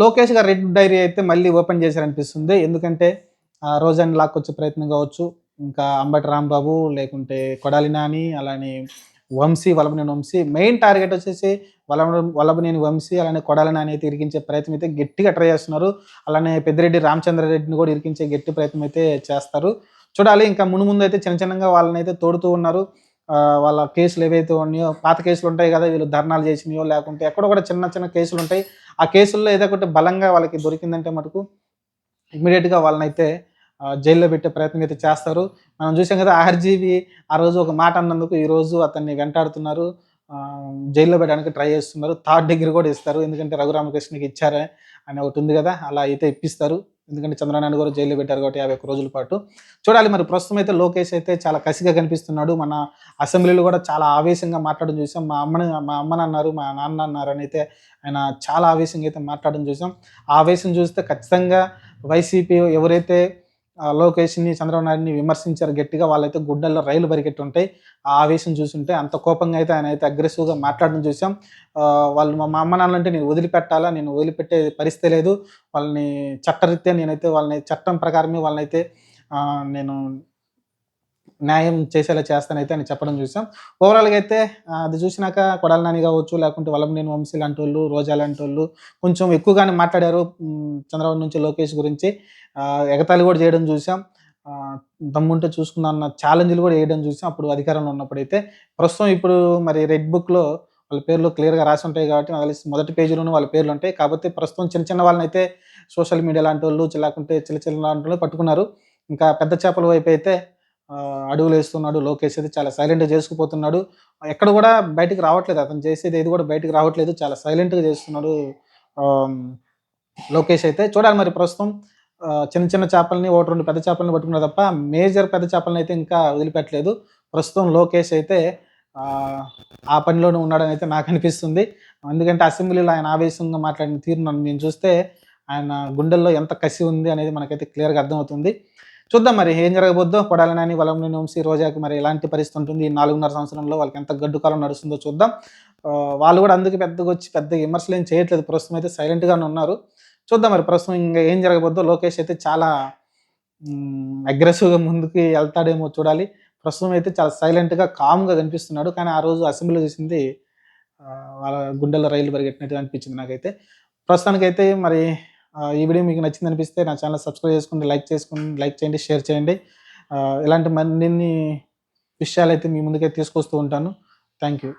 లోకేష్ గారు red dairy అయితే మళ్ళీ ఓపెన్ చేశారనిపిస్తుంది. ఎందుకంటే రోజాని లాక్కొచ్చే ప్రయత్నం కావచ్చు ఇంకా అంబటి రాంబాబు లేకుంటే కొడాలి నాని అలానే వంశీ వలభనేని వంశీ మెయిన్ టార్గెట్ వచ్చేసి వలభ వలభనేని వంశీ అలానే కొడాలి నాని అయితే ఇరికించే ప్రయత్నం అయితే గట్టిగా ట్రై చేస్తున్నారు. అలానే పెద్దిరెడ్డి రామచంద్రారెడ్డిని కూడా ఇరికించే గట్టి ప్రయత్నం అయితే చేస్తారు. చూడాలి ఇంకా మును ముందు అయితే చిన్న చిన్నగా వాళ్ళని అయితే తోడుతూ ఉన్నారు. వాళ్ళ కేసులు ఏవైతే ఉన్నాయో పాత కేసులు ఉంటాయి కదా వీళ్ళు ధర్నాలు చేసినాయో లేకుంటే ఎక్కడ కూడా చిన్న చిన్న కేసులు ఉంటాయి. ఆ కేసుల్లో ఏదో ఒకటి బలంగా వాళ్ళకి దొరికిందంటే మటుకు ఇమీడియట్గా వాళ్ళనైతే జైల్లో పెట్టే ప్రయత్నం అయితే చేస్తారు. మనం చూసాం కదా ఆర్జీవి ఆ రోజు ఒక మాట అన్నందుకు ఈరోజు అతన్ని వెంటాడుతున్నారు. జైల్లో పెట్టడానికి ట్రై చేస్తున్నారు. థర్డ్ డిగ్రీ కూడా ఇస్తారు. ఎందుకంటే రఘురామకృష్ణకి ఇచ్చారే అని ఒకటి ఉంది కదా అలా అయితే ఇప్పిస్తారు. ఎందుకంటే చంద్రనారాయణ గారు జైల్లో పెట్టారు కాబట్టి యాభై ఒక్క రోజుల పాటు. చూడాలి మరి ప్రస్తుతం అయితే లోకేష్ అయితే చాలా కసిగా కనిపిస్తున్నాడు. మన అసెంబ్లీలో కూడా చాలా ఆవేశంగా మాట్లాడడం చూసాం. మా అమ్మని మా అమ్మని అన్నారు మా నాన్న అన్నారని అయితే ఆయన చాలా ఆవేశంగా అయితే మాట్లాడడం చూసాం. ఆవేశం చూస్తే ఖచ్చితంగా వైసీపీ ఎవరైతే లోకేష్ని చంద్రబాబు నాయుడిని విమర్శించారు గట్టిగా. వాళ్ళైతే గుడ్డల్లో రైలు పరిగెట్టి ఉంటాయి ఆ ఆవేశం చూసుంటే అంత కోపంగా అయితే ఆయన అయితే అగ్రెసివ్గా మాట్లాడడం చూసాం. వాళ్ళు మా మా అమ్మ నాన్నంటే నేను వదిలిపెట్టాలా? నేను వదిలిపెట్టే పరిస్థితి లేదు. వాళ్ళని చట్టరీత్యా నేనైతే వాళ్ళని చట్టం ప్రకారమే వాళ్ళనైతే నేను న్యాయం చేసేలా చేస్తానైతే అని చెప్పడం చూసాం. ఓవరాల్గా అయితే అది చూసినాక కొడాల నాని కావచ్చు లేకుంటే వలంనేని వంశీ లాంటి వాళ్ళు రోజా లాంటి వాళ్ళు కొంచెం ఎక్కువగానే మాట్లాడారు చంద్రబాబు నుంచి లోకేష్ గురించి. ఎగతాళి కూడా చేయడం చూసాం. దమ్ముంటే చూసుకుందాం అన్న ఛాలెంజ్లు కూడా వేయడం చూసాం అప్పుడు అధికారంలో ఉన్నప్పుడైతే ప్రస్తుతం ఇప్పుడు మరి రెడ్ బుక్లో వాళ్ళ పేర్లు క్లియర్గా రాసి ఉంటాయి కాబట్టి నాకు తెలిసి మొదటి పేజీలోనే వాళ్ళ పేర్లు ఉంటాయి. కాబట్టి ప్రస్తుతం చిన్న చిన్న వాళ్ళని అయితే సోషల్ మీడియా లాంటి వాళ్ళు లేకుంటే చిన్న చిన్న లాంటి వాళ్ళు పట్టుకున్నారు. ఇంకా పెద్ద చేపల వైపు అయితే అడుగులు వేస్తున్నాడు లోకేష్ అయితే చాలా సైలెంట్గా చేసుకుపోతున్నాడు. ఎక్కడ కూడా బయటికి రావట్లేదు అతను చేసేది ఏది కూడా బయటికి రావట్లేదు చాలా సైలెంట్గా చేస్తున్నాడు లోకేష్ అయితే. చూడాలి మరి ప్రస్తుతం. చిన్న చిన్న చేపల్ని ఒకటి రెండు పెద్ద చేపల్ని పట్టుకున్నారు తప్ప మేజర్ పెద్ద చేపలని అయితే ఇంకా వదిలిపెట్టలేదు. ప్రస్తుతం లోకేష్ అయితే ఆ, ఆ పనిలోనే ఉన్నాడని అయితే నాకు అనిపిస్తుంది. ఎందుకంటే అసెంబ్లీలో ఆయన ఆవేశంగా మాట్లాడిన తీరు నన్ను నేను చూస్తే ఆయన గుండెల్లో ఎంత కసి ఉంది అనేది మనకైతే క్లియర్గా అర్థమవుతుంది. చూద్దాం మరి ఏం జరగబోద్దో కొడాలి నాని వలంలోని వంశీ రోజాకి మరి ఎలాంటి పరిస్థితి ఉంటుంది ఈ నాలుగున్నర సంవత్సరంలో వాళ్ళకి ఎంత గడ్డు కాలం నడుస్తుందో చూద్దాం. వాళ్ళు కూడా అందుకు పెద్దగా వచ్చి పెద్ద విమర్శలు ఏం చేయట్లేదు ప్రస్తుతం అయితే సైలెంట్గానే ఉన్నారు. చూద్దాం మరి ప్రస్తుతం ఇంకా ఏం జరగబోద్దో లోకేష్ అయితే చాలా అగ్రెసివ్గా ముందుకి వెళ్తాడేమో చూడాలి. ప్రస్తుతం అయితే చాలా సైలెంట్గా కామ్గా కనిపిస్తున్నాడు. కానీ ఆ రోజు అసెంబ్లీలో చూసింది వాళ్ళ గుండెల్లో రైలు పరిగెట్టినట్టు అనిపించింది నాకైతే. ప్రస్తుతానికైతే మరి ఈ వీడియో మీకు నచ్చింది అనిపిస్తే నా ఛానల్ సబ్స్క్రైబ్ చేసుకోండి లైక్ చేసుకుని లైక్ చేయండి షేర్ చేయండి. ఇలాంటి మరిన్ని విషయాలు అయితే మీ ముందుకే తీసుకొస్తూ ఉంటాను. Thank you.